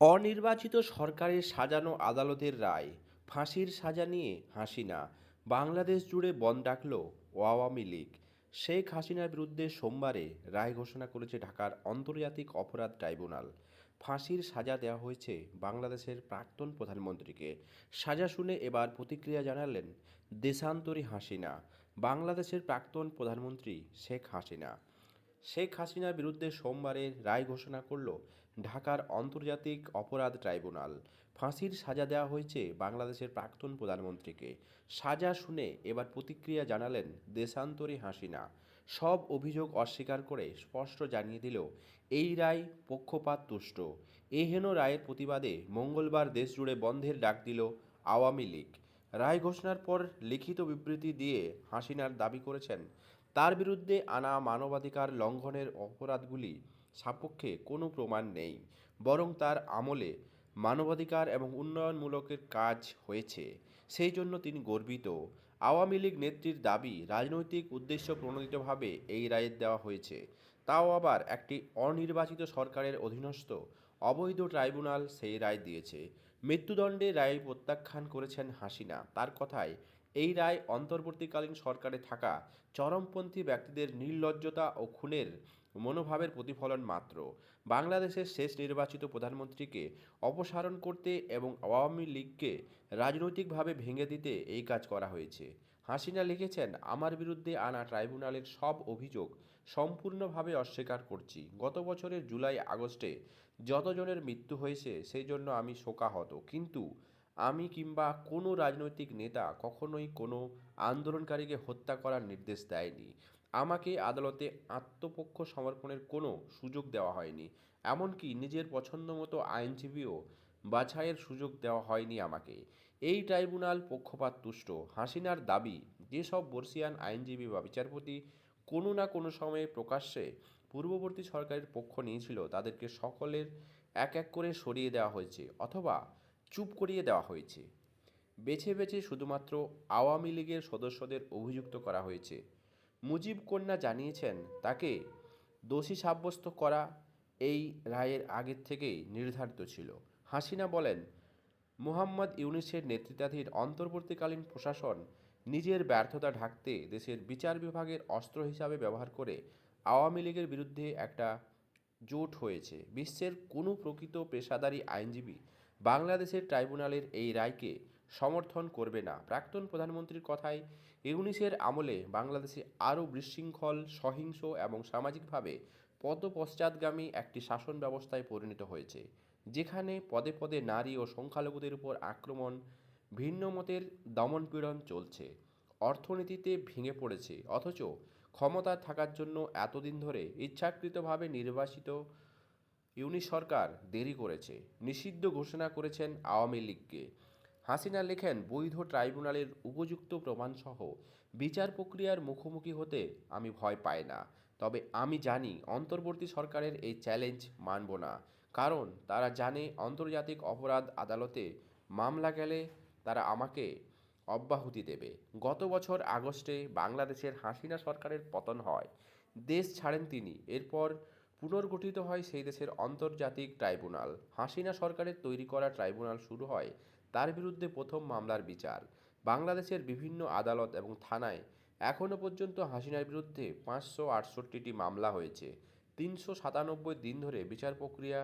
অনির্বাচিত সরকারের সাজানো আদালতের রায়। ফাঁসির সাজা নিয়ে হাসিনা। বাংলাদেশ জুড়ে বন্ধ ডাকল আওয়ামী লীগ। শেখ হাসিনার বিরুদ্ধে সোমবারে রায় ঘোষণা করেছে ঢাকার আন্তর্জাতিক অপরাধ ট্রাইব্যুনাল। ফাঁসির সাজা দেওয়া হয়েছে বাংলাদেশের প্রাক্তন প্রধানমন্ত্রীকে। সাজা শুনে এবার প্রতিক্রিয়া জানালেন দেশান্তরী হাসিনা। বাংলাদেশের প্রাক্তন প্রধানমন্ত্রী শেখ হাসিনা। শেখ হাসিনার বিরুদ্ধে সোমবারে রায় ঘোষণা করল ঢাকার আন্তর্জাতিক অপরাধ ট্রাইব্যুনাল। ফাঁসির সাজা দেওয়া হয়েছে বাংলাদেশের প্রাক্তন প্রধানমন্ত্রীকে। সাজা শুনে এবার প্রতিক্রিয়া জানালেন দেশান্তরী হাসিনা। সব অভিযোগ অস্বীকার করে স্পষ্ট জানিয়ে দিল, এই রায় পক্ষপাত তুষ্ট। এই হেন রায়ের প্রতিবাদে মঙ্গলবার দেশজুড়ে বন্ধের ডাক দিল আওয়ামী লীগ। রায় ঘোষণার পর লিখিত বিবৃতি দিয়ে হাসিনার দাবি করেছেন তার বিরুদ্ধে আনা মানবাধিকার লঙ্ঘনের অপরাধগুলি সাপক্ষে কোনো প্রমাণ নেই, বরং তার আমলে মানবাধিকার এবং উন্নয়নমূলকের কাজ হয়েছে। সেই জন্য তিনি গর্বিত। আওয়ামী লীগ নেত্রীর দাবি, রাজনৈতিক উদ্দেশ্য প্রণোদিতভাবে এই রায় দেওয়া হয়েছে। তাও আবার একটি অনির্বাচিত সরকারের অধীনস্থ অবৈধ ট্রাইব্যুনাল সেই রায় দিয়েছে। মৃত্যুদণ্ডে রায় প্রত্যাখ্যান করেছেন হাসিনা। তার কথায় এই রায় অন্তর্বর্তীকালীন সরকারে থাকা চরমপন্থী ব্যক্তিদের নির্লজ্জতা ও খুনের মনোভাবের প্রতিফলন মাত্র। বাংলাদেশের শেষ নির্বাচিত প্রধানমন্ত্রীকে অপসারণ করতে এবং আওয়ামী লীগকে রাজনৈতিকভাবে ভেঙে দিতে এই কাজ করা হয়েছে। হাসিনা লিখেছেন, আমার বিরুদ্ধে আনা ট্রাইব্যুনালের সব অভিযোগ সম্পূর্ণভাবে অস্বীকার করছি। গত বছরের জুলাই আগস্টে যতজনের মৃত্যু হয়েছে সেই জন্য আমি শোকাহত। কিন্তু আমি কিংবা কোনো রাজনৈতিক নেতা কখনোই কোনো আন্দোলনকারীকে হত্যা করার নির্দেশ দেয়নি। আমাকে আদালতে আত্মপক্ষ সমর্পণের কোনো সুযোগ দেওয়া হয়নি। এমনকি নিজের পছন্দ মতো আইনজীবীও বাছাইয়ের সুযোগ দেওয়া হয়নি আমাকে। এই ট্রাইব্যুনাল পক্ষপাত তুষ্ট। হাসিনার দাবি, যেসব বর্ষিয়ান আইনজীবী বা বিচারপতি কোনো না কোনো সময়ে প্রকাশ্যে পূর্ববর্তী সরকারের পক্ষ নিয়েছিল, তাদেরকে সকলের এক এক করে সরিয়ে দেওয়া হয়েছে। অথবা চুপ করিয়ে দেওয়া হয়েছে। বেছে বেছে শুধুমাত্র আওয়ামী লীগের সদস্যদের অভিযুক্ত করা হয়েছে। মুজিব কন্যা জানিয়েছেন, তাকে দোষী সাব্যস্ত করা এই রায়ের আগের থেকেই নির্ধারিত ছিল। হাসিনা বলেন, মোহাম্মদ ইউনিসের নেতৃত্বাধীন অন্তর্বর্তীকালীন প্রশাসন নিজের ব্যর্থতা ঢাকতে দেশের বিচার বিভাগের অস্ত্র হিসাবে ব্যবহার করে আওয়ামী লীগের বিরুদ্ধে একটা জোট হয়েছে। বিশ্বের কোনো প্রকৃত পেশাদারী আইনজীবী বাংলাদেশের ট্রাইব্যুনালের এই রায়কে সমর্থন করবে না। প্রাক্তন প্রধানমন্ত্রীর কথায় ইউনিসের আমলে বাংলাদেশে আরও বিশৃঙ্খল, সহিংস এবং সামাজিকভাবে পদপশ্চাৎগামী একটি শাসন ব্যবস্থায় পরিণত হয়েছে, যেখানে পদে পদে নারী ও সংখ্যালঘুদের উপর আক্রমণ, ভিন্ন মতের দমনপীড়ন চলছে, অর্থনীতিতে ভেঙে পড়েছে, অথচ ক্ষমতা থাকার জন্য এতদিন ধরে ইচ্ছাকৃতভাবে নির্বাসিত ইউনি সরকার দেরি করেছে। নিষিদ্ধ ঘোষণা করেছেন আওয়ামী লীগকে। হাসিনা লেখেন, বৈধ ট্রাইব্যুনালের উপযুক্ত প্রমাণসহ বিচার প্রক্রিয়ার মুখোমুখি হতে আমি ভয় পাই না। তবে আমি জানি অন্তর্বর্তী সরকারের এই চ্যালেঞ্জ মানব না। কারণ তারা জানে আন্তর্জাতিক অপরাধ আদালতে মামলা গেলে তারা আমাকে অব্যাহতি দেবে। গত বছর আগস্টে বাংলাদেশের হাসিনা সরকারের পতন হয়। দেশ ছাড়েন তিনি। এরপর পুনর্গঠিত হয় সেই দেশের আন্তর্জাতিক ট্রাইব্যুনাল। হাসিনা সরকারের তৈরি করা ট্রাইব্যুনাল শুরু হয় তার বিরুদ্ধে প্রথম মামলার বিচার। বাংলাদেশের বিভিন্ন আদালত এবং থানায় এখনও পর্যন্ত হাসিনার বিরুদ্ধে পাঁচশো আটষট্টিটি মামলা হয়েছে। তিনশো সাতানব্বই দিন ধরে বিচার প্রক্রিয়া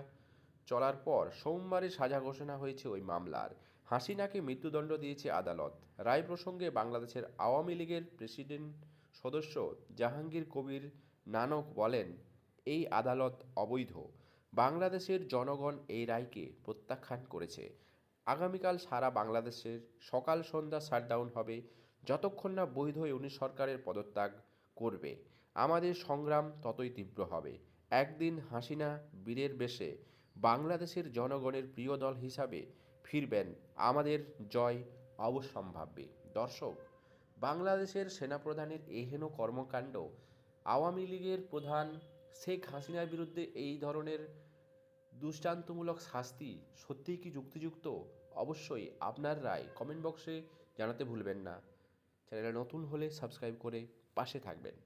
চলার পর সোমবারে সাজা ঘোষণা হয়েছে ওই মামলার। হাসিনাকে মৃত্যুদণ্ড দিয়েছে আদালত। রায় প্রসঙ্গে বাংলাদেশের আওয়ামী লীগের প্রেসিডেন্ট সদস্য জাহাঙ্গীর কবির নানক বলেন এই আদালত অবৈধ। বাংলাদেশের জনগণ এই রায়কে প্রত্যাখ্যান করেছে। আগামীকাল সারা বাংলাদেশের সকাল সন্ধ্যা শাটডাউন হবে, যতক্ষণ না বৈধ ইউনিট সরকারের পদত্যাগ করবে। আমাদের সংগ্রাম ততই তীব্র হবে। একদিন হাসিনা বীরের বেশে বাংলাদেশের জনগণের প্রিয় দল হিসাবে ফিরবেন আমাদের জয় অবশ্যম্ভাব্য দর্শক, বাংলাদেশের সেনাপ্রধানের এহেন কর্মকাণ্ড আওয়ামী লীগের প্রধান শেখ হাসিনার বিরুদ্ধে এই ধরনের দৃষ্টান্তমূলক শাস্তি সত্যিই কি যুক্তিযুক্ত? অবশ্যই আপনার রায় কমেন্ট বক্সে জানাতে ভুলবেন না। চ্যানেলে নতুন হলে সাবস্ক্রাইব করে পাশে থাকবেন।